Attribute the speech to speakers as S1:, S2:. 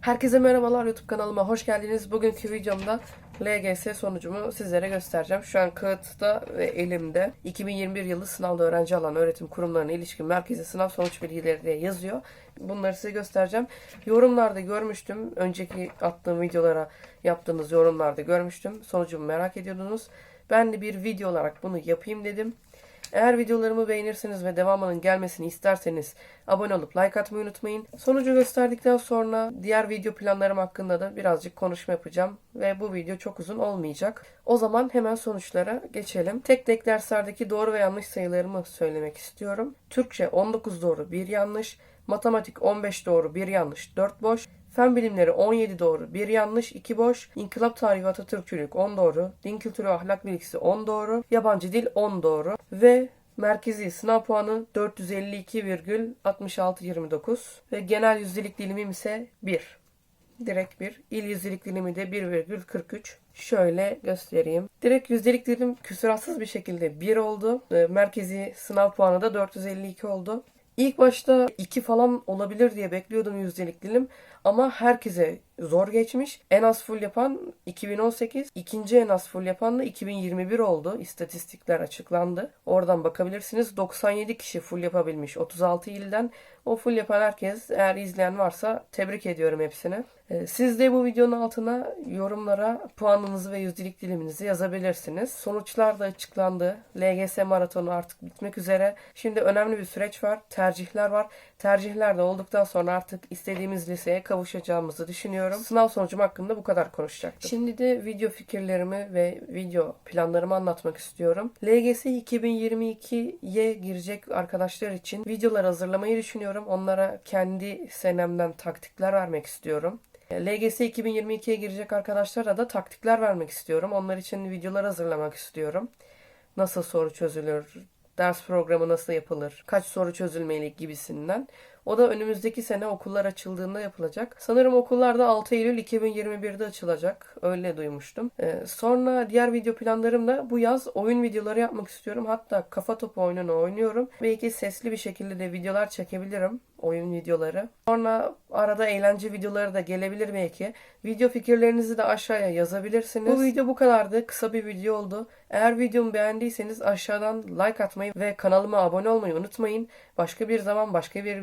S1: Herkese merhabalar YouTube kanalıma hoş geldiniz. Bugünkü videomda LGS sonucumu sizlere göstereceğim. Şu an kağıtta ve elimde 2021 yılı sınavda öğrenci alan öğretim kurumlarına ilişkin merkezi sınav sonuç bilgileri diye yazıyor. Bunları size göstereceğim. Yorumlarda görmüştüm. Önceki attığım videolara yaptığınız yorumlarda görmüştüm. Sonucumu merak ediyordunuz. Ben de bir video olarak bunu yapayım dedim. Eğer videolarımı beğenirseniz ve devamının gelmesini isterseniz abone olup like atmayı unutmayın. Sonucu gösterdikten sonra diğer video planlarım hakkında da birazcık konuşma yapacağım ve bu video çok uzun olmayacak. O zaman hemen sonuçlara geçelim. Tek tek derslerdeki doğru ve yanlış sayılarımı söylemek istiyorum. Türkçe 19 doğru 1 yanlış, matematik 15 doğru 1 yanlış 4 boş, Fen bilimleri 17 doğru, 1 yanlış, 2 boş. İnkılap tarihi Atatürkçülük 10 doğru. Din kültürü ahlak bilgisi 10 doğru. Yabancı dil 10 doğru. Ve merkezi sınav puanı 452,6629. Ve genel yüzdelik dilimim ise 1. Direkt 1. İl yüzdelik dilimi de 1,43. Şöyle göstereyim. Direkt yüzdelik dilim küsuratsız bir şekilde 1 oldu. Ee, Merkezi sınav puanı da 452 oldu. İlk başta 2 falan olabilir diye bekliyordum yüzdelik dilim. Ama herkese zor geçmiş. En az full yapan 2018, ikinci en az full yapan da 2021 oldu. İstatistikler açıklandı. Oradan bakabilirsiniz. 97 kişi full yapabilmiş 36 ilden. O full yapan herkes eğer izleyen varsa tebrik ediyorum hepsine. Ee, Siz de bu videonun altına yorumlara puanınızı ve yüzdelik diliminizi yazabilirsiniz. Sonuçlar da açıklandı. LGS maratonu artık bitmek üzere. Şimdi önemli bir süreç var. Tercihler var. Tercihler de olduktan sonra artık istediğimiz liseye kavuşacağımızı düşünüyorum. Sınav sonucum hakkında bu kadar konuşacaktım. Şimdi de video fikirlerimi ve video planlarımı anlatmak istiyorum. LGS 2022'ye girecek arkadaşlar için videolar hazırlamayı düşünüyorum. Onlara kendi senemden taktikler vermek istiyorum. LGS 2022'ye girecek arkadaşlara da taktikler vermek istiyorum. Onlar için videolar hazırlamak istiyorum. Nasıl soru çözülür, ders programı nasıl yapılır, kaç soru çözülmeli gibisinden. O da önümüzdeki sene okullar açıldığında yapılacak. Sanırım okullar da 6 Eylül 2021'de açılacak. Öyle duymuştum. Ee, sonra diğer video planlarım da bu yaz oyun videoları yapmak istiyorum. Hatta kafa topu oyununu oynuyorum. Belki sesli bir şekilde de videolar çekebilirim. Oyun videoları. Sonra arada eğlence videoları da gelebilir belki. Video fikirlerinizi de aşağıya yazabilirsiniz. Bu video bu kadardı. Kısa bir video oldu. Eğer videomu beğendiyseniz aşağıdan like atmayı ve kanalıma abone olmayı unutmayın. Başka bir zaman başka bir